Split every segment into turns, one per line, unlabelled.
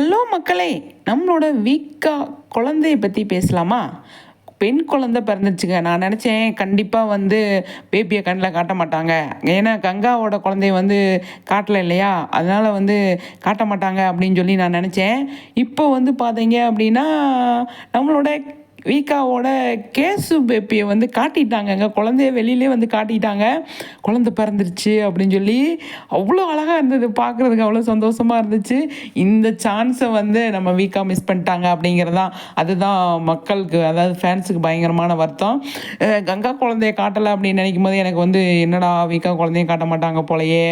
Hello மக்களே நம்மளோட வீக்கா குழந்தைய பற்றி பேசலாமா? பெண் குழந்தை பிறந்துச்சுங்க. நான் நினச்சேன் கண்டிப்பாக வந்து பேபியை கண்ணில் காட்ட மாட்டாங்க. ஏன்னா கங்காவோட குழந்தைய வந்து காட்டல இல்லையா? அதனால் வந்து காட்ட மாட்டாங்க அப்படின்னு சொல்லி நான் நினச்சேன். இப்போ வந்து பார்த்தீங்க அப்படின்னா நம்மளோட வீக்காவோட கேசு பேப்பியை வந்து காட்டிட்டாங்கங்க குழந்தைய வெளியிலே வந்து காட்டிட்டாங்க. குழந்தை பிறந்துருச்சு அப்படின்னு சொல்லி அவ்வளோ அழகாக இருந்தது பார்க்குறதுக்கு அவ்வளோ சந்தோஷமாக இருந்துச்சு. இந்த சான்ஸை வந்து நம்ம வீக்காக மிஸ் பண்ணிட்டாங்க அப்படிங்கிறதான் அதுதான் மக்களுக்கு அதாவது ஃபேன்ஸுக்கு பயங்கரமான வருத்தம். கங்கா குழந்தைய காட்டலை அப்படின்னு நினைக்கும் போது எனக்கு வந்து என்னடா வீக்கா குழந்தைய காட்ட மாட்டாங்க போலையே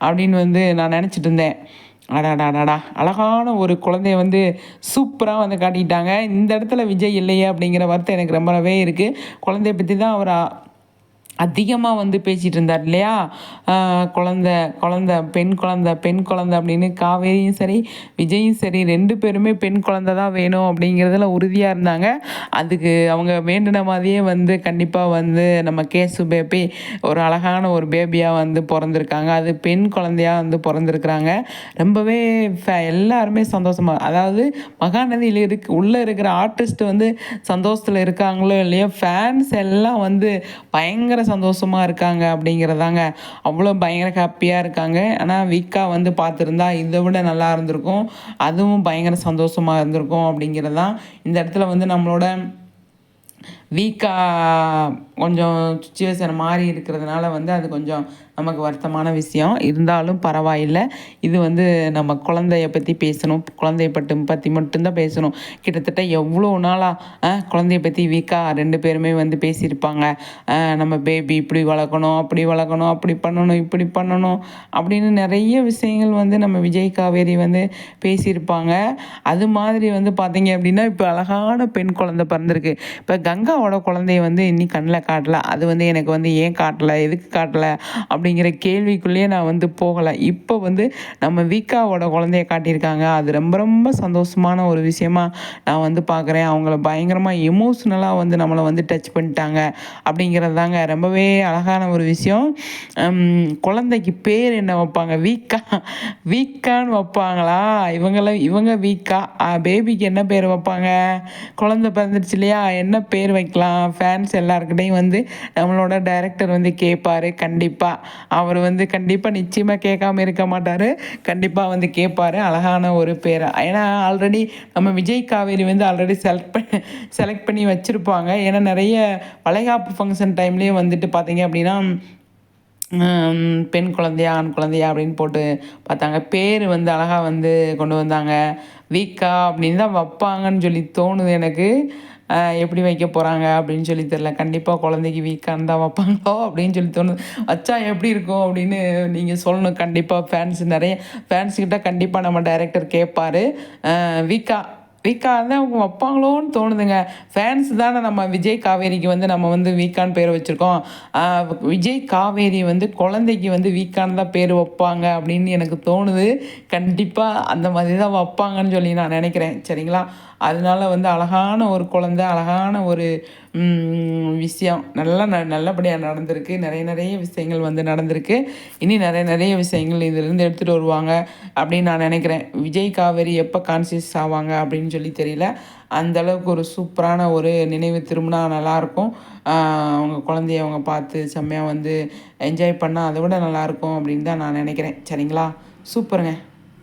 அப்படின்னு வந்து நான் நினச்சிட்டு இருந்தேன். அடாடாடாடா அழகான ஒரு குழந்தைய வந்து சூப்பராக வந்து காட்டிட்டாங்க. இந்த இடத்துல விஜய் இல்லையே அப்படிங்கிற வருத்தம் எனக்கு ரொம்பவே இருக்குது குழந்தைய பற்றி தான் அவர் அதிகமாக வந்து பேசிகிட்டு இருந்தார் இல்லையா குழந்த குழந்த பெண் குழந்த பெண் குழந்த அப்படின்னு காவேரியும் சரி விஜயும் சரி ரெண்டு பேருமே பெண் குழந்த தான் வேணும் அப்படிங்கிறதுல உறுதியாக இருந்தாங்க. அதுக்கு அவங்க வேண்டின மாதிரியே வந்து கண்டிப்பாக வந்து நம்ம கேசு பேபி ஒரு அழகான ஒரு பேபியாக வந்து பிறந்திருக்காங்க. அது பெண் குழந்தையாக வந்து பிறந்திருக்கிறாங்க. ரொம்பவே எல்லாருமே சந்தோஷமாக அதாவது மகாநதியில் இருக்கு உள்ளே இருக்கிற ஆர்டிஸ்ட் வந்து சந்தோஷத்தில் இருக்காங்களோ இல்லையோ ஃபேன்ஸ் எல்லாம் வந்து பயங்கர சந்தோஷமாக இருக்காங்க அப்படிங்கிறதாங்க. அவ்வளோ பயங்கர ஹாப்பியாக இருக்காங்க. ஆனால் வீக்காக வந்து பார்த்துருந்தா இதை விட நல்லா இருந்திருக்கும். அதுவும் பயங்கர சந்தோஷமாக இருந்திருக்கும் அப்படிங்கிறதான் இந்த இடத்துல வந்து நம்மளோட வீக்காக கொஞ்சம் சுச்சுவேஷன் மாறி இருக்கிறதுனால வந்து அது கொஞ்சம் நமக்கு வருத்தமான விஷயம். இருந்தாலும் பரவாயில்லை. இது வந்து நம்ம குழந்தைய பற்றி பேசணும். குழந்தைய பட்டு பற்றி மட்டும்தான் பேசணும். கிட்டத்தட்ட எவ்வளோ நாளாக குழந்தைய பற்றி வீக்காக ரெண்டு பேருமே வந்து பேசியிருப்பாங்க. நம்ம பேபி இப்படி வளர்க்கணும் அப்படி வளர்க்கணும் அப்படி பண்ணணும் இப்படி பண்ணணும் அப்படின்னு நிறைய விஷயங்கள் வந்து நம்ம விஜய் காவேரி வந்து பேசியிருப்பாங்க. அது மாதிரி வந்து பார்த்தீங்க அப்படின்னா இப்போ அழகான பெண் குழந்தை பிறந்திருக்கு. இப்போ கங்கா அம்மாவோட குழந்தைய வந்து இன்னி கண்ணில் காட்டலை. அது வந்து எனக்கு வந்து ஏன் காட்டலை? எதுக்கு காட்டலை? அப்படிங்கிற கேள்விக்குள்ளேயே நான் வந்து போகலை. இப்போ வந்து நம்ம வீக்காவோட குழந்தைய காட்டியிருக்காங்க. அது ரொம்ப ரொம்ப சந்தோஷமான ஒரு விஷயமா நான் வந்து பார்க்குறேன். அவங்கள பயங்கரமாக எமோஷ்னலாக வந்து நம்மளை வந்து டச் பண்ணிட்டாங்க. அப்படிங்கிறது தாங்க ரொம்பவே அழகான ஒரு விஷயம். குழந்தைக்கு பேர் என்ன வைப்பாங்க? வீக்கா வீக்கான்னு வைப்பாங்களா? இவங்கள இவங்க வீக்கா பேபிக்கு என்ன பேர் வைப்பாங்க? குழந்தை பிறந்துருச்சு இல்லையா? என்ன பேர் வைக்கலாம் ஃபேன்ஸ் எல்லாருக்கிட்டையும் வந்து நம்மளோட டைரக்டர் வந்து கேட்பார் கண்டிப்பாக அவர் வந்து கண்டிப்பாக நிச்சயமாக கேட்காம இருக்க மாட்டார். கண்டிப்பாக வந்து கேட்பார் அழகான ஒரு பேரை. ஏன்னா ஆல்ரெடி நம்ம விஜய் காவேரி வந்து ஆல்ரெடி செலக்ட் பண்ணி செலக்ட் பண்ணி வச்சுருப்பாங்க. ஏன்னா நிறைய வளைகாப்பு ஃபங்க்ஷன் டைம்லேயே வந்துட்டு பார்த்தீங்க அப்படின்னா பெண் குழந்தையா ஆண் குழந்தையா அப்படின்னு போட்டு பார்த்தாங்க. பேர் வந்து அழகாக வந்து கொண்டு வந்தாங்க. வீக்கா அப்படின்னு தான் வைப்பாங்கன்னு சொல்லி தோணுது எனக்கு. எப்படி வைக்க போகிறாங்க அப்படின்னு சொல்லி தெரில கண்டிப்பாக குழந்தைக்கு வீக்கான்னு தான் வைப்பாங்களோ அப்படின்னு சொல்லி தோணுது. வச்சா எப்படி இருக்கும் அப்படின்னு நீங்கள் சொல்லணும். கண்டிப்பாக ஃபேன்ஸ் நிறைய ஃபேன்ஸ்கிட்ட கண்டிப்பாக நம்ம டைரக்டர் கேட்பாரு வீக்காக வீக்கா தான் அவங்க வைப்பாங்களோன்னு தோணுதுங்க. ஃபேன்ஸ் தானே நம்ம விஜய் காவேரிக்கு வந்து நம்ம வந்து வீக்கான்னு பேர் வச்சுருக்கோம். விஜய் காவேரி வந்து குழந்தைக்கு வந்து வீக்கான்னு தான் பேர் வைப்பாங்க அப்படின்னு எனக்கு தோணுது. கண்டிப்பாக அந்த மாதிரி தான் வைப்பாங்கன்னு சொல்லி நான் நினைக்கிறேன். சரிங்களா? அதனால வந்து அழகான ஒரு குழந்தை அழகான ஒரு விஷயம். நல்லா ந நல்லபடியாக நடந்திருக்கு. நிறைய நிறைய விஷயங்கள் வந்து நடந்திருக்கு. இனி நிறைய நிறைய விஷயங்கள் இதிலிருந்து எடுத்துகிட்டு வருவாங்க அப்படின்னு நான் நினைக்கிறேன். விஜய் காவேரி எப்போ கான்சியஸ் ஆவாங்க அப்படின்னு சொல்லி தெரியல. அந்த அளவுக்கு ஒரு சூப்பரான ஒரு நினைவு திரும்பினா நல்லாயிருக்கும். அவங்க குழந்தைய அவங்க பார்த்து செம்மையாக வந்து என்ஜாய் பண்ணால் அதை விட நல்லாயிருக்கும் அப்படின்னு தான் நான் நினைக்கிறேன். சரிங்களா? சூப்பருங்க.